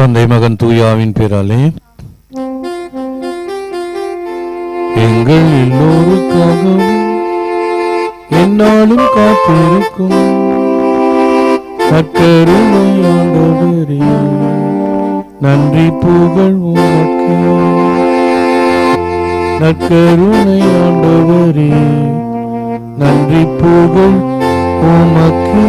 தந்தை மகன் தூயாவின் பேராலே. எங்கள் எல்லோருக்காகவும் என்னாலும் காத்திருக்கும் நற்கருணையாண்டவரே நன்றி புகழ் உனக்கு நற்கருணையாண்டவரே நன்றி புகழ் உமக்கு.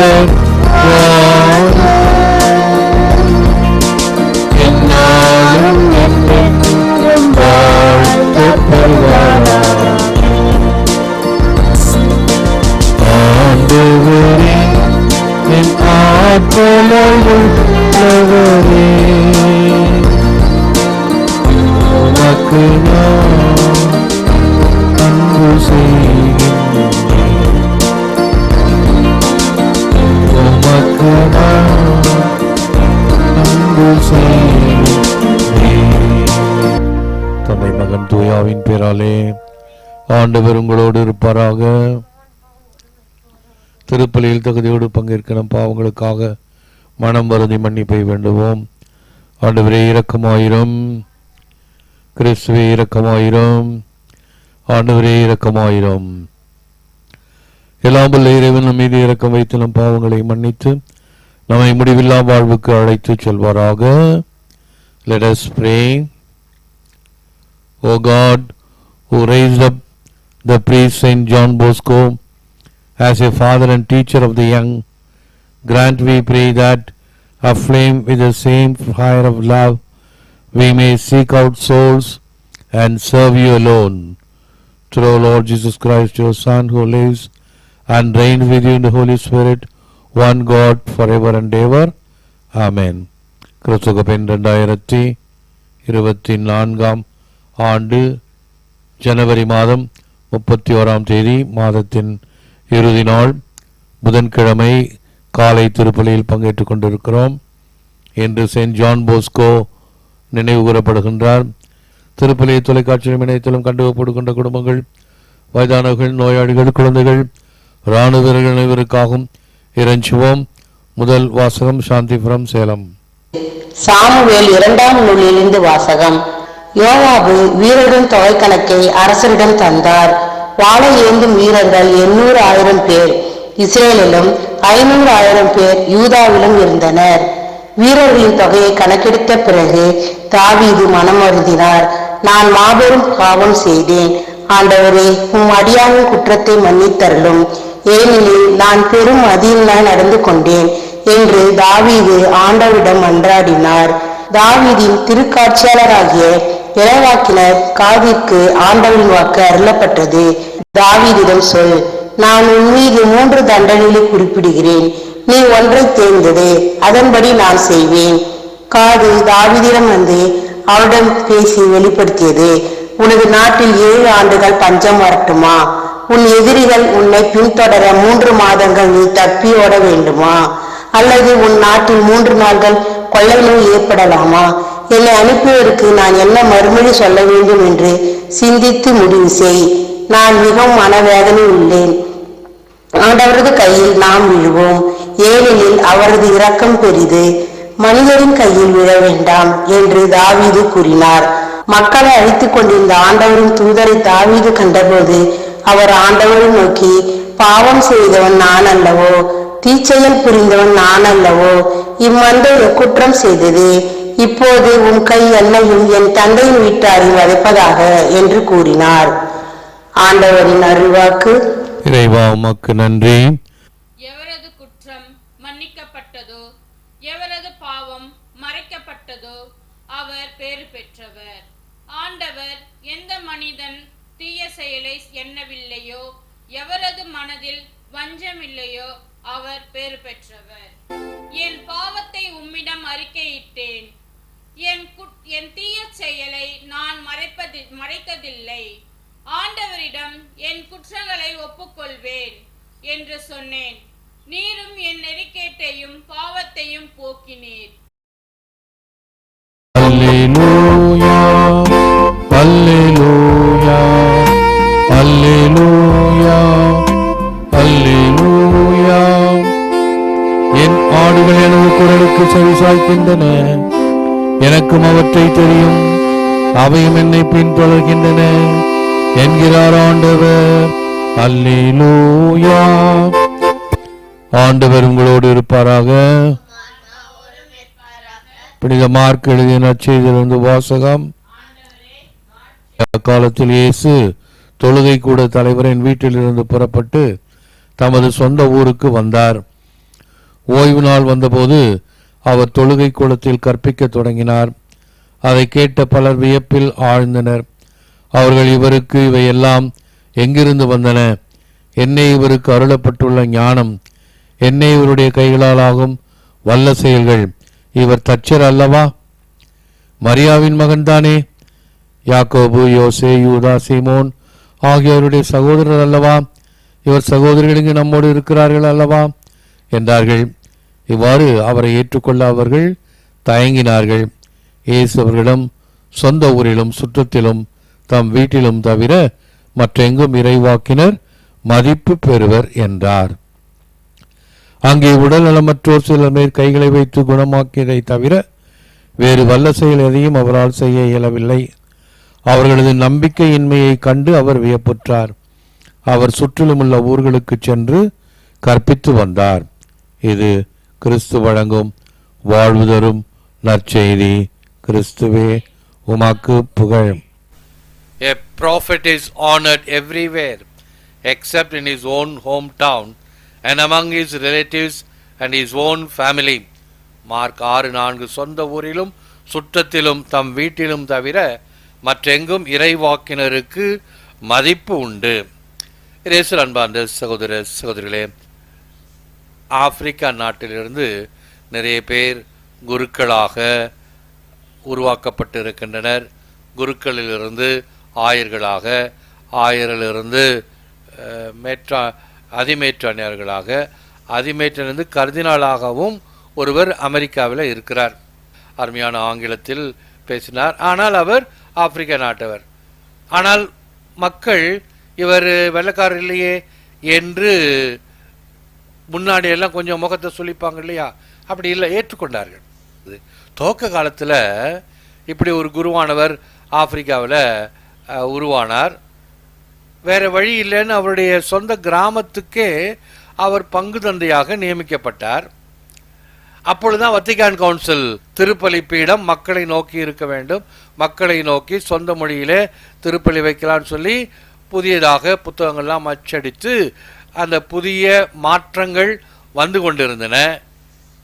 ஆண்டவர் தூயாவின் ஆண்டவர் உங்களோடு இருப்பாராக. திருப்பலியில் தகுதியோடு பங்கேற்க நம் பாவங்களுக்காக மனம் வருதி மன்னிப்பை வேண்டுவோம். ஆண்டவரே இரக்கமாயிரும். கிறிஸ்துவே இரக்கமாயிரும். ஆண்டவரே இரக்கமாயிரும். எல்லாம் வல்ல இறைவன் மீது இறக்கம் வைத்து நம் பாவங்களை மன்னித்து நம்மை முடிவில்லா வாழ்வுக்கு அழைத்து செல்வாராக. Let us pray. O God who raised up the priest Saint John Bosco as a father and teacher of the young, grant we pray that, aflame with the same fire of love, we may seek out souls and serve you alone. Through our Lord Jesus Christ, your Son, who lives and reigns with you in the Holy Spirit, one God forever and ever. Amen. கிறிஸ்துவ பெண் ரெண்டாயிரத்தி இருபத்தி நான்காம் ஆண்டு ஜனவரி மாதம் முப்பத்தி ஓராம் தேதி மாதத்தின் இறுதி நாள். புதன்கிழமை காலை திருப்பலியில் பங்கேற்றுக் கொண்டிருக்கிறோம். இன்று செயின்ட் ஜான் போஸ்கோ நினைவு கூறப்படுகின்றார். திருப்பலியை தொலைக்காட்சியிலும் இணையத்திலும் கண்டுகப்படுகின்ற குடும்பங்கள் வயதானவர்கள் நோயாளிகள் குழந்தைகள் இராணுவ வீரர்கள் அனைவருக்காகவும் இறைஞ்சுவோம். முதல் வாசகம் சாந்திபுரம் சேலம். சாமுவேல் இரண்டாம் நூலிலிருந்து வாசகம். யோவாபு வீரரின் தொகை கணக்கை அரசரிடம் தந்தார். வாழை ஏந்தும் வீரர்கள் எண்ணூறு ஆயிரம் பேர். இஸ்ரேலிலும் ஐநூறு ஆயிரம் பேர் யூதாவிலும் இருந்தனர். வீரர்களின் தொகையை கணக்கெடுத்த பிறகு தாவீது மனம் வருந்தினார். நான் மாபெரும் பாவம் செய்தேன். ஆண்டவரே உம் அடியானின் குற்றத்தை மன்னித்தருளும். ஏனெனில் நான் பெரும் அதிர்நாள் நடந்து கொண்டேன் என்று தாவீது ஆண்டவரிடம் மன்றாடினார். தாவீதின் திருக்காட்சியாளராகிய இறைவாக்கினர் காதிற்கு ஆண்டவன் வாக்கு அருளப்பட்டது. தாவீதிடம் சொல் நான் உன் மீது மூன்று தண்டனைகளை குறிப்பிடுகிறேன். நீ ஒன்றை தேர்ந்தது அதன்படி நான் செய்வேன். காது தாவிதிடம் வந்து அவரிடம் பேசி வெளிப்படுத்தியது உனது நாட்டில் ஏழு ஆண்டுகள் பஞ்சம் வரட்டுமா? உன் எதிரிகள் உன்னை பின்தொடர மூன்று மாதங்கள் நீ தப்பி ஓட வேண்டுமா? அல்லது உன் நாட்டில் மூன்று நாள்கள் கொள்ளை நோய் ஏற்படலாமா? என்னை அனுப்பியவருக்கு நான் என்ன மறுமொழி சொல்ல வேண்டும் என்று சிந்தித்து முடிவு செய். நான் மிகவும் மனவேதனை உள்ளேன். ஆண்டவரது கையில் நாம் விழுவோம். ஏனெனில் அவரது இரக்கம் பெரிது. மனிதரின் கையில் விழ வேண்டாம் என்று தாவீது கூறினார். மக்களை அழித்துக் கொண்டிருந்த ஆண்டவரின் தூதரை தாவீது கண்டபோது அவர் ஆண்டவரை நோக்கி பாவம் செய்தவன் நான் அல்லவோ? தீச்செயல் புரிந்தவன் நான் அல்லவோ? இம்மந்தை குற்றம் செய்தது. இப்போது உன் கை என்னையும் என் தந்தையின் வீட்டாரை வதைப்பதாக என்று கூறினார். ஆண்டவரின் அருள்வாக்கு. இறைவா உமக்கு நன்றி. எவரது குற்றம் மன்னிக்கப்பட்டதோ எவரது பாவம் மறைக்கப்பட்டதோ அவர் பேறு பெற்றவர். ஆண்டவர் எந்த மனிதன் தீய செயலை எண்ணவில்லையோ எவரது மனதில் வஞ்சமில்லையோ அவர் பேறு பெற்றவர். என் பாவத்தை உம்மிடம் அறிக்கையிட்டேன். என் என் தீய செயலை நான் மறைப்பதி மறைத்ததில்லை. ஆண்டவரிடம் என் குற்றங்களை ஒப்புக்கொள்வேன் என்று சொன்னேன். நீரும் என் நெறிக்கேட்டையும் பாவத்தையும் போக்கினீர். என் ஆடுகள் எனது குரலுக்கு செவிசாய்க்கின்றன எனக்கும் அவற்றை தெரியும். அவையும் என்னை பின்தொடர்கின்றன என்கிறார் ஆண்டவர். அல்லேலூயா. ஆண்டவர் உங்களோடு இருப்பாராக. புனித மார்க் எழுதிய நற்செய்தியிலிருந்து வாசகம். காலத்தில் இயேசு தொழுகை கூட தலைவரின் வீட்டிலிருந்து புறப்பட்டு தமது சொந்த ஊருக்கு வந்தார். ஓய்வு நாள் வந்தபோது அவர் தொழுகை கூடத்தில் கற்பிக்கத் தொடங்கினார். அதை கேட்ட பலர் வியப்பில் ஆழ்ந்தனர். அவர்கள் இவருக்கு இவையெல்லாம் எங்கிருந்து வந்தன? என்னை இவருக்கு அருளப்பட்டுள்ள ஞானம். என்னை இவருடைய கைகளால் ஆகும் வல்ல செயல்கள். இவர் தச்சர் அல்லவா? மரியாவின் மகன்தானே. யாக்கோபு யோசே யூதா சீமோன் ஆகியோருடைய சகோதரர் அல்லவா? இவர் சகோதரிகள் இங்கு நம்மோடு இருக்கிறார்கள் அல்லவா? என்றார்கள். இவ்வாறு அவரை ஏற்றுக்கொள்ள அவர்கள் தயங்கினார்கள். இயேசு அவர்களிடம் சொந்த ஊரிலும் சுற்றத்திலும் தம் வீட்டிலும் தவிர மற்றெங்கும் இறைவாக்கினர் மதிப்பு பெறுவர் என்றார். அங்கே உடல் நலமற்றோர் சிலர் மேல் கைகளை வைத்து குணமாக்கியதை தவிர வேறு வல்ல செயல் எதையும் அவரால் செய்ய இயலவில்லை. அவர்களது நம்பிக்கையின்மையை கண்டு அவர் வியப்புற்றார். அவர் சுற்றிலும் உள்ள ஊர்களுக்கு சென்று கற்பித்து வந்தார். இது கிறிஸ்து வழங்கும் வாழ்வு தரும் நற்செய்தி கிறிஸ்துவே உமாக்கு புகழ் A prophet is honored everywhere except in his own hometown and among his relatives and his own family. Mark ஆறு நான்கு சொந்த ஊரிலும் சுற்றத்திலும் தம் வீட்டிலும் தவிர மற்றெங்கும் இறைவாக்கினருக்கு மதிப்பு உண்டு இரேசல் அன்பார்ந்த சகோதர சகோதரிகளே ஆப்பிரிக்கா நாட்டிலிருந்து நிறைய பேர் குருக்களாக உருவாக்கப்பட்டு இருக்கின்றனர் குருக்களிலிருந்து ஆயர்களாக ஆயரிலிருந்து மேற்றா அதிமேற்றானியர்களாக அதிமேற்றிலிருந்து கர்தினாலாகவும் ஒருவர் அமெரிக்காவில் இருக்கிறார். அருமையான ஆங்கிலத்தில் பேசினார். ஆனால் அவர் ஆப்பிரிக்க நாட்டவர். ஆனால் மக்கள் இவர் வெள்ளக்காரர் இல்லையே என்று முன்னாடி எல்லாம் கொஞ்சம் முகத்தை சொல்லிப்பாங்க இல்லையா? அப்படி இல்லை ஏற்றுக்கொண்டார்கள். இது துவக்க காலத்தில் இப்படி ஒரு குருவானவர் ஆப்பிரிக்காவில் உருவானார். வேறு வழி இல்லைன்னு அவருடைய சொந்த கிராமத்துக்கே அவர் பங்கு தந்தையாக நியமிக்கப்பட்டார். அப்பொழுதுதான் வத்திகான் கவுன்சில் திருப்பலி பீடம் மக்களை நோக்கி இருக்க வேண்டும். மக்களை நோக்கி சொந்த மொழியிலே திருப்பலி வைக்கலாம்னு சொல்லி புதியதாக புத்தகங்கள்லாம் அச்சடித்து அந்த புதிய மாற்றங்கள் வந்து கொண்டிருந்தன.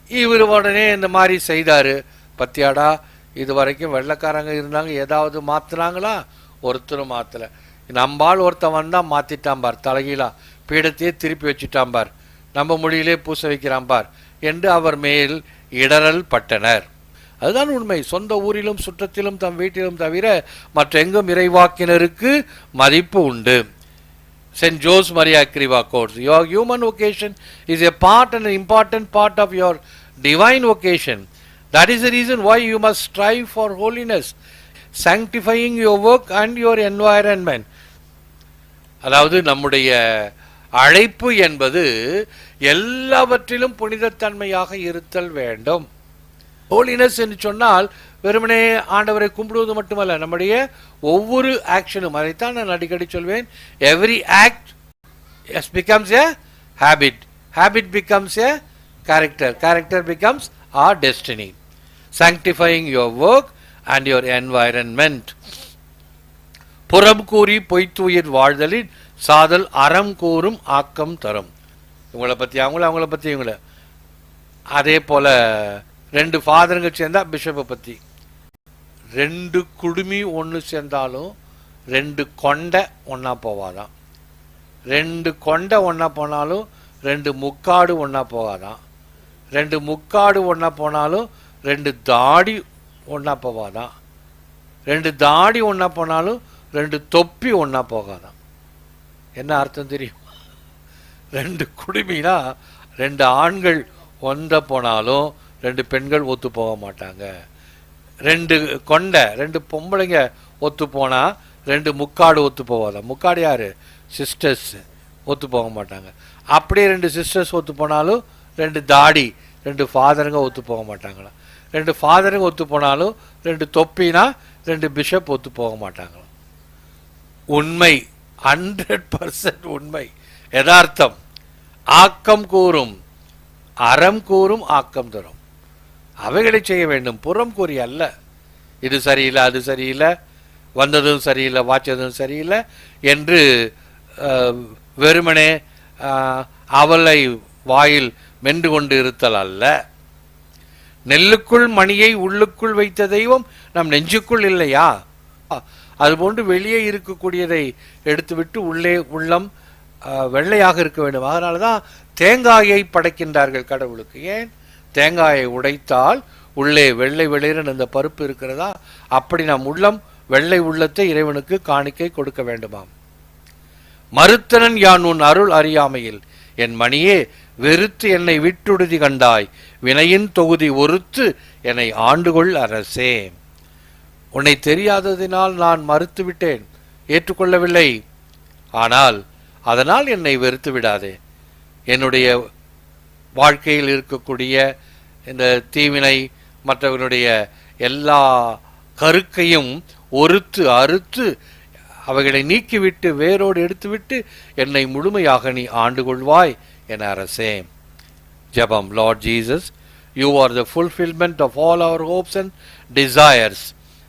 இவர் உடனே இந்த மாதிரி செய்தார். பத்தியாடா இது வரைக்கும் வெள்ளக்காரங்க இருந்தாங்க ஏதாவது மாற்றுனாங்களா ஒருத்தரும் மாற்றலை நம்பால் ஒருத்தன் வந்தால் மாத்திட்டான் பார் பீடத்தையே திருப்பி வச்சுட்டான் பார். நம்ம மொழியிலே பூச வைக்கிறான் பார் என்று அவர் மேல் இடரல் பட்டனர். அதுதான் உண்மை. சொந்த ஊரிலும் சுற்றத்திலும் தம் வீட்டிலும் தவிர மற்ற எங்கும் இறைவாக்கினருக்கு மதிப்பு உண்டு. St. Jose Maria Kriva quotes, Your human vocation is a part and an important part of your divine vocation. That is the reason why you must strive for holiness, sanctifying your work and your environment. அதாவது நம்முடைய அழைப்பு என்பது எல்லாவற்றிலும் புனிதத்தன்மையாக இருத்தல் வேண்டும் holiness என்று சொன்னால் வெறுமனே ஆண்டவரை கும்பிடுவது மட்டுமல்ல நம்முடைய ஒவ்வொரு ஆக்ஷனும் அதைத்தான் நான் அடிக்கடி சொல்வேன். Every act as becomes a habit habit becomes a character character becomes our destiny sanctifying your work and your environment புறம் கூறி பொய்த்துயிர் வாழ்தலில் சாதல் அறம் கூறும் ஆக்கம் தரும். இவங்களை பற்றி அவங்கள அவங்கள பற்றி இவங்கள. அதே போல் ரெண்டு ஃபாதருங்க சேர்ந்தா பிஷப்பை பற்றி ரெண்டு குடுமி ஒன்று சேர்ந்தாலும் ரெண்டு கொண்டை ஒன்றா போவாதான். ரெண்டு கொண்டை ஒன்றா போனாலும் ரெண்டு முக்காடு ஒன்றா போகாதான் ரெண்டு முக்காடு ஒன்றா போனாலும் ரெண்டு தாடி ஒன்றா போவாதான். ரெண்டு தாடி ஒன்றா போனாலும் ரெண்டு தொப்பி ஒன்றா போகாதான். என்ன அர்த்தம் தெரியும்? ரெண்டு குடுமினா ரெண்டு ஆண்கள் ஒன்ற போனாலும் ரெண்டு பெண்கள் ஒத்து போக மாட்டாங்க. ரெண்டு கொண்டை ரெண்டு பொம்பளைங்க ஒத்து போனால் ரெண்டு முக்காடு ஒத்து போவாதா? முக்காடு யார்? சிஸ்டர்ஸ் ஒத்து போக மாட்டாங்க. அப்படியே ரெண்டு சிஸ்டர்ஸ் ஒத்து போனாலும் ரெண்டு தாடி ரெண்டு ஃபாதருங்க ஒத்து போக மாட்டாங்களாம் ரெண்டு ஃபாதருங்க ஒத்து போனாலும் ரெண்டு தொப்பினா ரெண்டு பிஷப் ஒத்து போக மாட்டாங்களாம் உண்மை ஹண்ட்ரட் பர்சன்ட் உண்மை. யதார்த்தம். ஆக்கம் கூறும். அறம் கூறும் ஆக்கம் தரும். அவைகளை செய்ய வேண்டும். புறம் கூறி அல்ல. இது சரியில்லை அது சரியில்லை வந்ததும் சரியில்லை வாய்ச்சதும் சரியில்லை என்று வெறுமனே அஹ், அவலை வாயில் மென்று கொண்டு இருத்தல் அல்ல. நெல்லுக்குள் மணியை உள்ளுக்குள் வைத்த தெய்வம் நம் நெஞ்சுக்குள் இல்லையா? அதுபோன்று வெளியே இருக்கக்கூடியதை எடுத்துவிட்டு உள்ளே உள்ளம் வெள்ளையாக இருக்க வேண்டும். அதனால தான் தேங்காயை படைக்கின்றார்கள் கடவுளுக்கு. ஏன்? தேங்காயை உடைத்தால் உள்ளே வெள்ளை வெளிரன் அந்த பருப்பு இருக்கிறதா? அப்படி நம் உள்ளம் வெள்ளை உள்ளத்தை இறைவனுக்கு காணிக்கை கொடுக்க வேண்டுமாம். மறுத்தனன் யான் உன் அருள் அறியாமையில்? என் மணியே வெறுத்து என்னை விட்டுடுதி கண்டாய். வினையின் தொகுதி ஒருத்து என்னை ஆண்டுகொள் அரசே. உன்னை தெரியாததினால் நான் மறுத்து விட்டேன். ஏற்றுக்கொள்ளவில்லை. ஆனால் அதனால் என்னை வெறுத்து விடாதே. என்னுடைய வாழ்க்கையில் இருக்கக்கூடிய இந்த தீவினை மற்றவர்களுடைய எல்லா கருக்கையும் ஒருத்து அறுத்து அவைகளை நீக்கிவிட்டு வேரோடு எடுத்துவிட்டு என்னை முழுமையாக நீ ஆண்டு கொள்வாய் என அரசே. ஜெபம். Lord Jesus you are the fulfilment of all our hopes and desires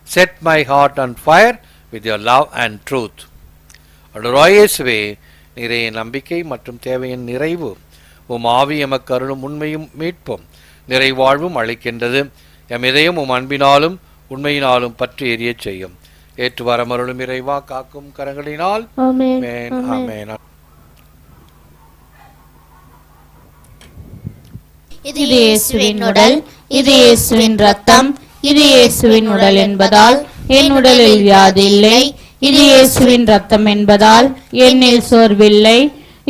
set my heart and fire with your love and truth ராயஸ்வே நிறைய நம்பிக்கை மற்றும் தேவையின் நிறைவு. உம் ஆவி எமக்கு அருளும் உண்மையும் மீட்பும். நிறைவாழ்வும் அளிக்கின்றது. எம் இதயம் உம் அன்பினாலும் உண்மையினாலும் பற்றி எரியச் செய்யும். ஏற்று வரமருளும் இறைவா காக்கும் கரங்களினால். ஆமென். ஆமென் இது இயேசுவின் உடல் இது இயேசுவின் ரத்தம் இது இயேசுவின் உடல் என்பதால் என் உடலில் வியாதி இல்லை இது இயேசுவின் ரத்தம் என்பதால் என்னில் சோர்வில்லை.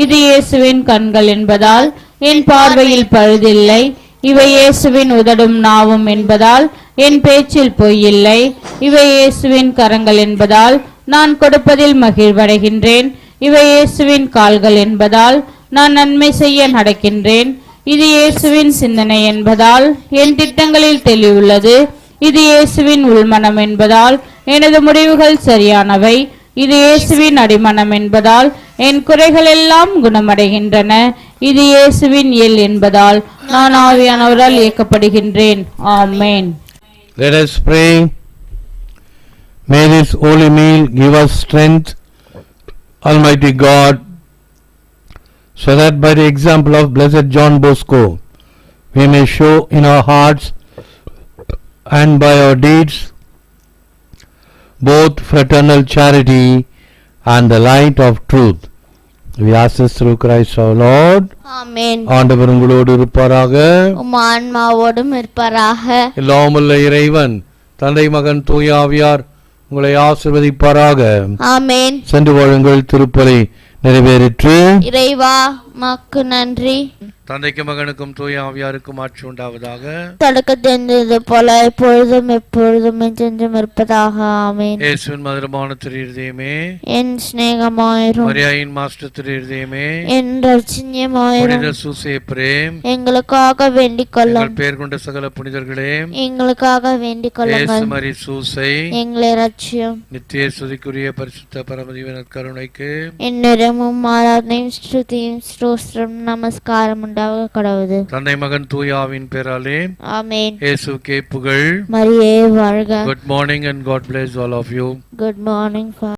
இது இயேசுவின் கண்கள் என்பதால் என் பார்வையில் பழுதில்லை. இவை இயேசுவின் உதடும் நாவும் என்பதால் என் பேச்சில் பொய்யில்லை இவை இயேசுவின் கரங்கள் என்பதால் நான் கொடுப்பதில் மகிழ்வடைகின்றேன். இவை இயேசுவின் கால்கள் என்பதால் நான் நன்மை செய்ய நடக்கின்றேன். இது இயேசுவின் சிந்தனை என்பதால் என் திட்டங்களில் தெளிவுள்ளது. இது இயேசுவின் உள்மனம் என்பதால் எனது முடிவுகள் சரியானவை. இது இயேசுவின் அடிமனம் என்பதால் என் குறைகள் எல்லாம் குணமடைகின்றன இது இயேசுவின் இயல் என்பதால் நான் ஆவியானவரால் இயக்கப்படுகின்றேன் ஆமென் Let us pray. May this holy meal give us strength, Almighty God, so that by the example of blessed John Bosco, we may show in our hearts and by our deeds both fraternal charity and the light of truth. We ask this through Christ our Lord. ஆமென் ஆண்டவர் உங்களோடு இருப்பாராக. உம் ஆன்மாவோடும் இருப்பாராக. எல்லாமுள்ள இறைவன் தந்தை மகன் தூய ஆவியார் உங்களை ஆசிர்வதிப்பாராக. ஆமென். சென்று வாழுங்கள் திருப்பலி நிறைவேறிற்று. இறைவா மக்கு நன்றி. தந்தைக்கு மகனுக்கும் தூய ஆவியாருக்கும் ஆட்சி உண்டாவதாக. தொடக்கத்திருந்தது போல இப்பொழுதும் எப்பொழுதும் என்றென்றும் இருப்பதாக. ஆமென். இயேசுவின் மதுரமான திரு இருதயமே. என் சிநேகமாயிரும். மரியாயின் மாஸ்டர் திரு இருதயமே. என் ரட்சண்யமாயிரும் புனித சூசே பிரேம். எங்களுக்காக வேண்டிக் கொள்ளும். பேர் கொண்ட சகல புனிதர்களே. எங்களுக்காக வேண்டிக் கொள்ளுங்கள். மரி சூசை. எங்களை ரட்சியும் நித்திய ஸ்துதிக்குரிய பரிசுத்த பரமதிவனர் கருணைக்கு என்னிடமும் ஆராதனையும் ஸ்ருதியும் ஸ்தோத்திரம் நமஸ்காரம் உண்டாக கடவுது. தந்தை மகன் தூய ஆவின் பேராலே ஆமென். இயேசுக்கே புகழ். மரியே வாழ்க. Good morning and God bless all of you good morning